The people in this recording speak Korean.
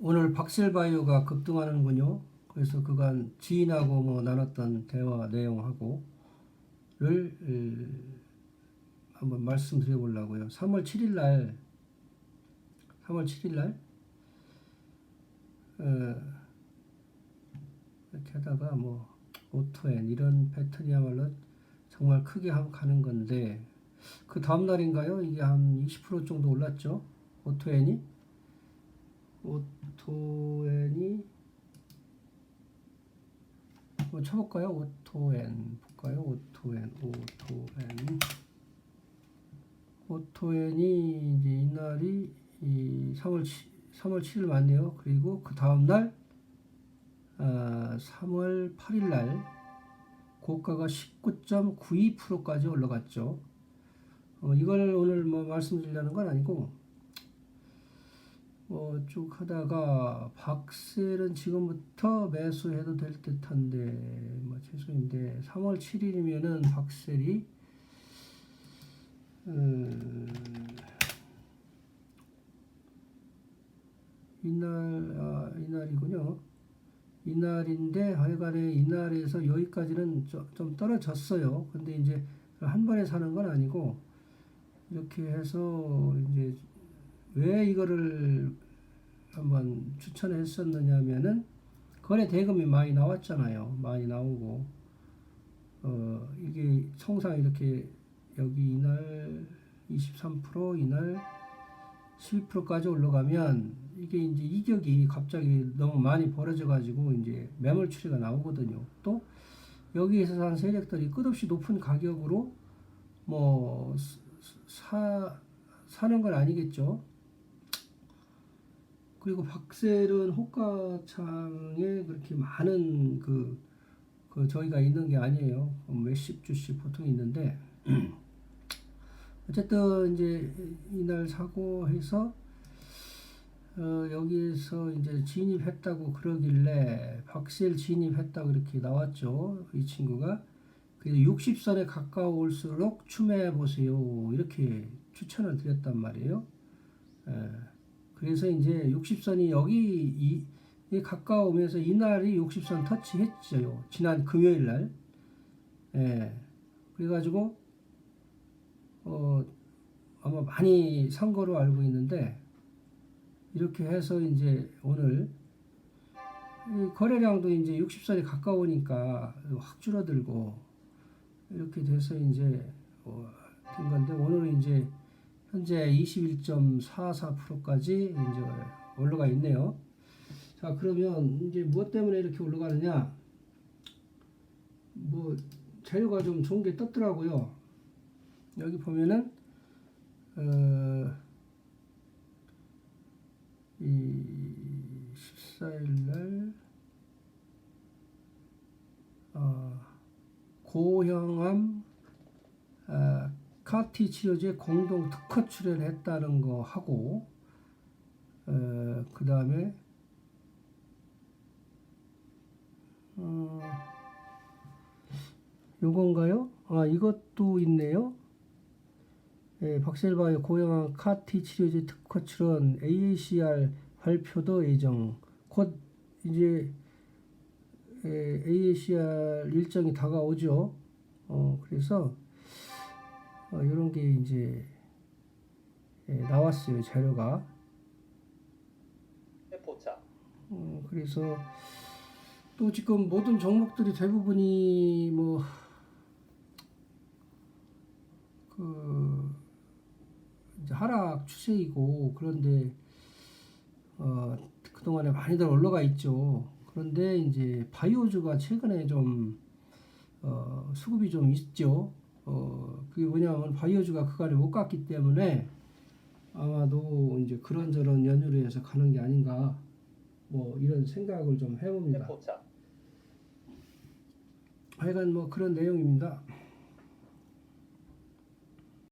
오늘 박셀바이오가 급등하는군요. 그래서 그간 지인하고 뭐 나눴던 대화 내용하고를 에, 한번 말씀드려 보려고요. 3월 7일 날 3월 7일 날 어, 이렇게 하다가 뭐 오토엔 이런 패턴이야말로 정말 크게 한- 가는 건데 그 다음 날인가요? 이게 한 20% 정도 올랐죠. 오토엔이 오토엔이 한번 쳐볼까요? 오토엔 볼까요? 오토엔 오토엔 오토엔이 이제 이날이 이 3월 7, 3월 7일 맞네요. 그리고 그 다음 날 아, 3월 8일 날 고가가 19.92%까지 올라갔죠. 어, 이걸 오늘 뭐 말씀드리려는 건 아니고 어, 쭉 하다가 박셀은 지금부터 매수해도 될 듯한데 뭐 죄송인데 3월 7일이면은 박셀이 음, 이날 아, 이날이군요. 이날인데 하여간에 이날에서 여기까지는 좀, 좀 떨어졌어요. 근데 이제 한 번에 사는 건 아니고 이렇게 해서 이제 왜 이거를 한번 추천했었느냐면은 거래 대금이 많이 나왔잖아요. 많이 나오고 어 이게 통상 이렇게 여기 이날 23% 이날 12%까지 올라가면 이게 이제 이격이 갑자기 너무 많이 벌어져 가지고 이제 매물 추리가 나오거든요. 또 여기에서 산 세력들이 끝없이 높은 가격으로 뭐 사, 사는 건 아니겠죠. 그리고 박셀은 호가창에 그렇게 많은 그, 그 저희가 있는 게 아니에요. 몇십 주씩 보통 있는데 어쨌든 이제 이날 사고 해서 어, 여기에서 이제 진입했다고 그러길래 박셀 진입했다고 이렇게 나왔죠. 이 친구가. 그래서 60선에 가까울수록 추매해 보세요. 이렇게 추천을 드렸단 말이에요. 예. 그래서 이제 60선이 여기 이, 이 가까우면서 이날이 60선 터치했죠. 지난 금요일 날. 예. 그래가지고 어 아마 많이 산 거로 알고 있는데 이렇게 해서 이제 오늘 이 거래량도 이제 60선이 가까우니까 확 줄어들고 이렇게 돼서 이제 어, 된 건데 오늘은 이제 현재 21.44%까지 이제 올라가 있네요. 자 그러면 이제 무엇 때문에 이렇게 올라가느냐? 뭐 재료가 좀 좋은 게 떴더라고요. 여기 보면은 어, 이 14일 날 어, 고형암 아, 카티 치료제 공동 특허 출연했다는 거 하고 어, 그 다음에 어, 요건가요? 아 이것도 있네요. 예, 박셀바이오 고형암 카티 치료제 특허 출원 AACR 발표도 예정. 곧 이제 예, AACR 일정이 다가오죠. 어, 그래서 어, 이런 게 이제 예, 나왔어요 자료가. 해포차 어, 그래서 또 지금 모든 종목들이 대부분이 뭐 그 이제 하락 추세이고 그런데 어 그동안에 많이들 올라가 있죠. 그런데 이제 바이오주가 최근에 좀 어, 수급이 좀 있죠. 어, 그게 뭐냐면 바이오주가 그간에 못 갔기 때문에 아마도 이제 그런저런 연유로 해서 가는 게 아닌가 뭐 이런 생각을 좀 해봅니다. 해포차 하여간 뭐 그런 내용입니다.